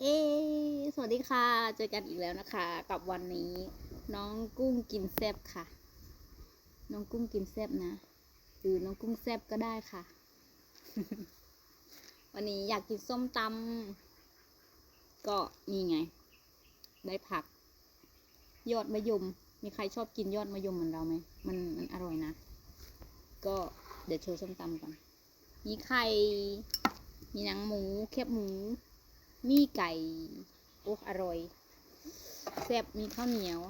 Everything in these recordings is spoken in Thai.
เอ๊สวัสดีค่ะ เจอกันอีกแล้วนะคะ กับวันนี้ น้องกุ้งกินแซบค่ะ น้องกุ้งกินแซบนะ หรือน้องกุ้งแซบก็ได้ค่ะ วันนี้อยากกินส้มตำก็นี่ไง ได้ผัก ยอดมะยม มีใครชอบกินยอดมะยมเหมือนเราไหม มันมันอร่อยนะ ก็เดี๋ยวโชว์ส้มตำก่อน มีไข่ มีหนังหมู แคบหมู มีไก่ โอ้อร่อย แซ่บมีข้าวเหนียว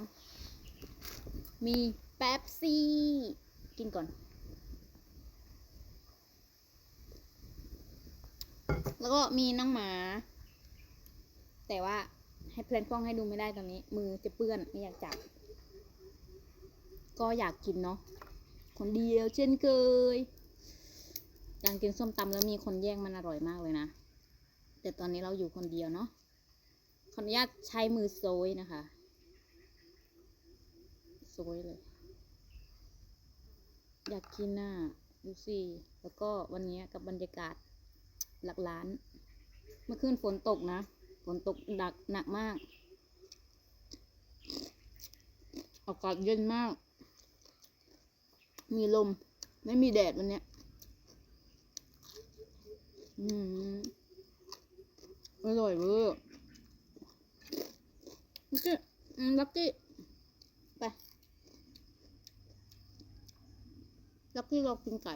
มีแป๊บซี่ กินก่อน แล้วก็มีน้องหมา แต่ว่าให้เพลนกล้องให้ดูไม่ได้ตอนนี้ มือจะเปื้อนไม่อยากจับ ก็อยากกินเนาะคนเดียวเช่นเคยการกินส้มตำแล้วมีคนแย่งมันอร่อยมากเลยนะ แต่ตอนนี้เราอยู่คนเดียวเนาะขออนุญาตใช้มือโซยนะคะโซยเลย อยากกินน่ะดูสิแล้วก็วันนี้กับบรรยากาศหลักล้าน เมื่อคืนฝนตกนะฝนตกหนักหนักมากอากาศเย็นมาก มีลม ไม่มีแดดวันเนี้ย อืม อร่อยเวอร์ลักกี้อืมลักกี้ไปลักกี้รองกินไก่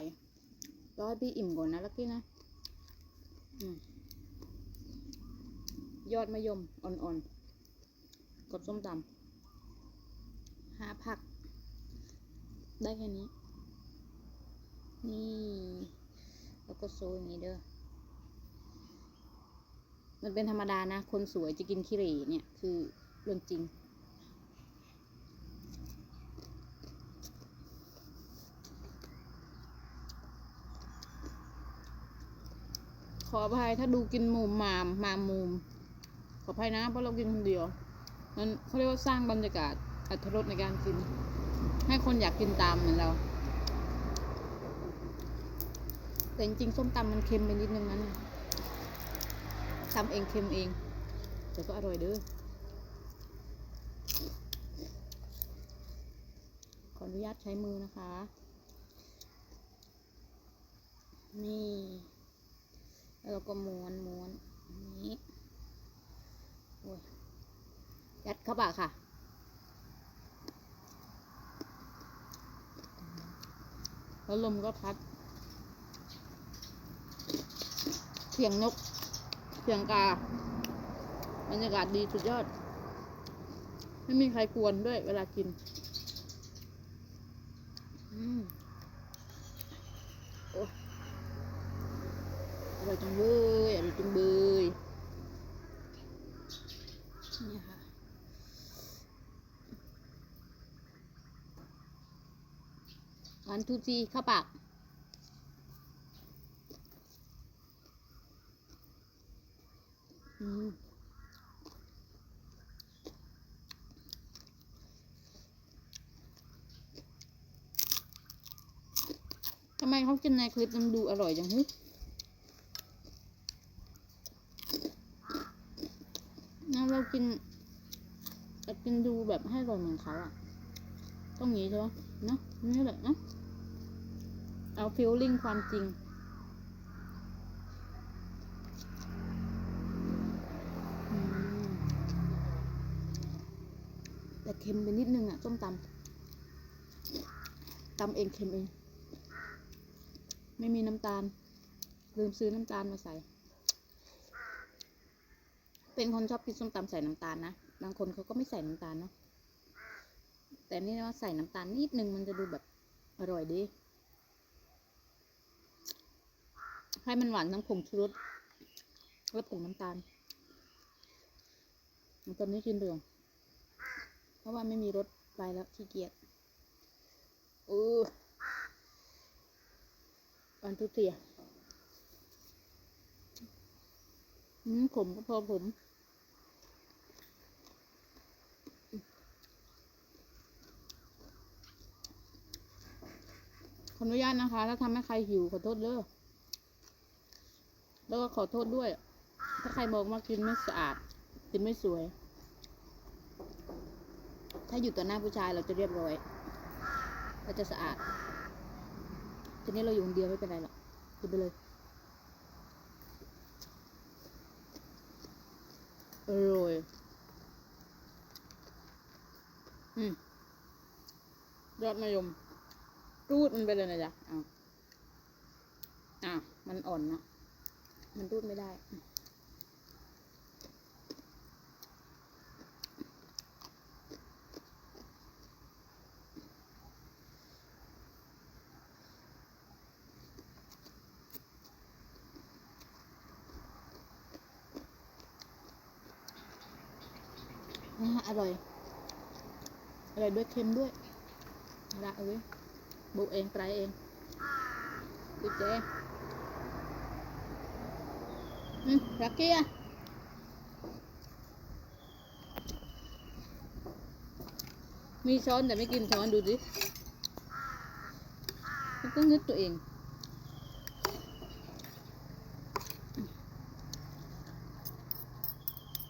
รอให้พี่อิ่มก่อนนะลักกี้นะอยอดมะยมอ่อนๆกับส้มตำหาผัก ได้แค่นี้ นี่ แล้วก็โซยอย่างนี้เด้อ มันเป็นธรรมดานะ คนสวยจะกินขี้เหร่เนี่ย คือเรื่องจริง ขออภัยถ้าดูกินมุมมามมามุม ขออภัยนะ เพราะเรากินคนเดียว มันเขาเรียกว่าสร้างบรรยากาศอัตรสในการกิน ให้คนอยากกินตามเหมือนเรา แต่จริงๆส้มตำมันเค็มไปนิดนึงนะเนี่ย ทำเองเค็มเอง แต่ก็อร่อยเด้อขออนุญาตใช้มือนะคะ นี่ แล้วเราก็ม้วนม้วนนี้โอ้ยยัดเข้าปากค่ะแล้วลมก็พัด เสียงนก เสียงกา บรรยากาศดีสุดยอด ไม่มีใครกวนด้วยเวลากิน อืมโอ้อร่อยจังเลยอร่อยจังเลยนี่ค่ะวันทูจีเข้าปาก อืม ทำไมเขากินในคลิปมันดูอร่อยจังฮึงั้นเรากินเรากินดูแบบให้อร่อยเหมือนเขาอะต้องงี้ใช่ไหมเนาะนี่แหละเนาะเอาฟิลลิ่งความจริง อืมแต่ เค็มไปนิดนึงอะส้มตำตำเองเค็มเอง ไม่มีน้ำตาล ลืมซื้อน้ำตาลมาใส่ เป็นคนชอบกินส้มตำใส่น้ำตาลนะ บางคนเขาก็ไม่ใส่น้ำตาลเนาะ แต่นี่ว่าใส่น้ำตาลนิดนึงมันจะดูแบบอร่อยดี ให้มันหวานทั้งผงชูรสและผงน้ำตาลตอนนี้กินเดือง เพราะว่าไม่มีรถไปแล้วขี้เกียจเออวันทุกเทียอืมผมก็พอผมขออนุญาตนะคะ ถ้าทำให้ใครหิวขอโทษเด้อแล้วก็ขอโทษด้วย ถ้าใครมองว่ากินไม่สะอาด กินไม่สวย ถ้าอยู่ต่อหน้าผู้ชายเราจะเรียบร้อยเราจะสะอาดทีนี้เราอยู่คนเดียวไม่เป็นไรหรอกกินไปเลย อร่อย อืมยอดมะยมรูดมันไปเลยนะจ๊ะอ้าวอ้าวมันอ่อนเนาะมันรูดไม่ได้ อร่อย อร่อยด้วยเค็มด้วยละเอาไว้ยบุกเองไตรเองดูเจอืมรักกี้อะมีช้อนแต่ไม่กินช้อนดูสิมันก็งึดตัวเอง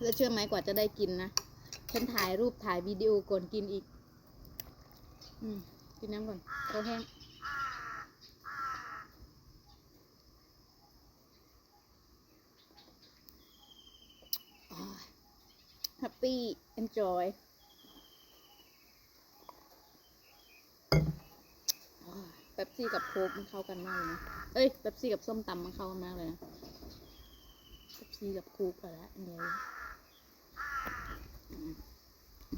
แล้วเชื่อไหมกว่าจะได้กินนะ ฉันถ่ายรูปถ่ายวิดีโอก่อนกินอีก อืม กินน้ำก่อนโตแห้งแฮปปี้ enjoy เป๊ปซี่กับโค้กมันเข้ากันมากเลยนะ เอ้ยเป๊ปซี่กับส้มตำมันเข้ากันมากเลยนะเป๊ปซี่กับโค้กอะไรอันเดีย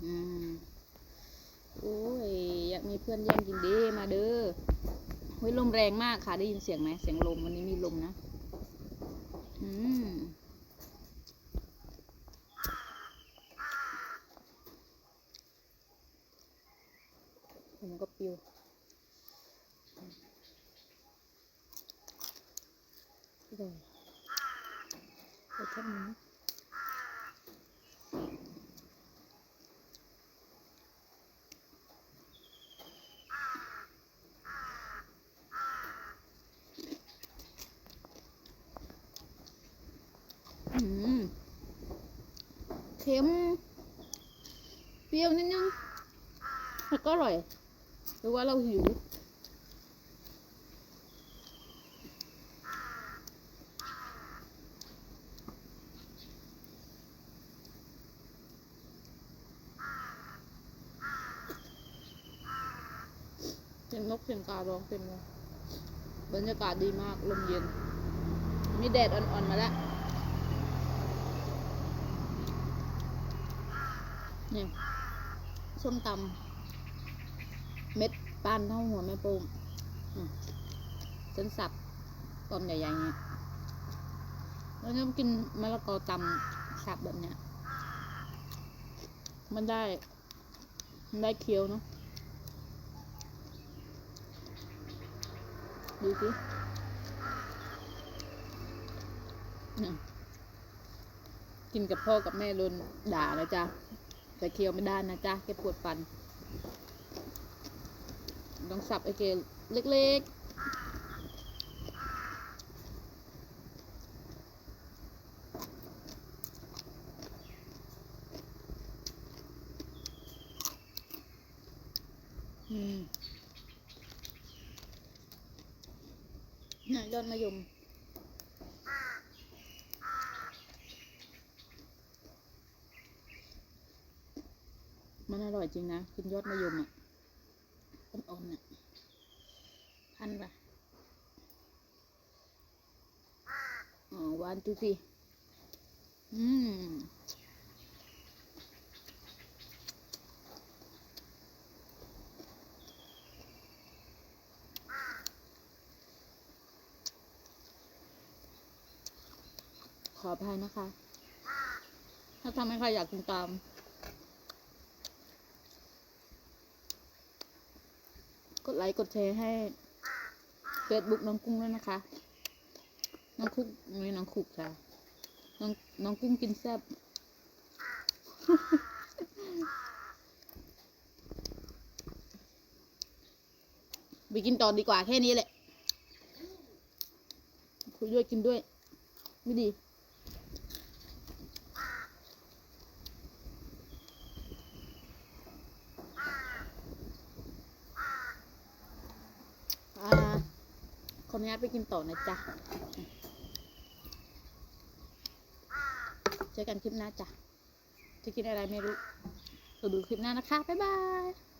อืมโอ้ยอยากมีเพื่อนแย่งกินดีมาเด้อเฮ้ยลมแรงมากค่ะ ได้ยินเสียงไหมเสียงลมวันนี้มีลมนะ อืมผมก็ปิวเลยไปแค่นี้ อืม เค็ม เปรี้ยวนิดนึงแล้วก็อร่อยหรือว่าเราหิวเสียงนกเสียงการ้องเต็มเลยบรรยากาศดีมาก ลมเย็น มีแดดอ่อน ๆ มาแล้ว นี่ส้มตำเม็ดปานเท่าหัวแม่โป้งอืมจนสับตอนใหญ่ๆอย่างเงี้ยแล้วก็กินมะละกอตำสับแบบเนี้ย มันได้ มันได้เคี้ยวเนาะดูสิกินกับพ่อกับแม่โดนด่าแล้วจ้ะ แต่เคี้ยวไม่ได้นะจ๊ะแกปวดฟัน ต้องสับไอเกลเล็กๆน่ะยอดมะยม มันอร่อย จริงนะกินยอดมะยมอะต้นอ่อนๆอะพันปะอ๋อหวานจุสิอืมขออภัยนะคะ ถ้าทำให้ใครอยากกินตาม กดไลค์กดแชร์ให้เฟซบุ๊กน้องกุ้งด้วยนะคะ น้องคุกไม่น้องคุกค่ะ น้องน้องกุ้งกินแซ่บไปกินต่อดีกว่าแค่นี้แหละคุยด้วยกินด้วย ไม่ดี อ่าข ออนุญาตไปกินต่อนะจ๊ะ เจอกันคลิปหน้าจ้ะ จะกินอะไรไม่รู้ไปดูคลิปหน้านะคะ บ๊ายบาย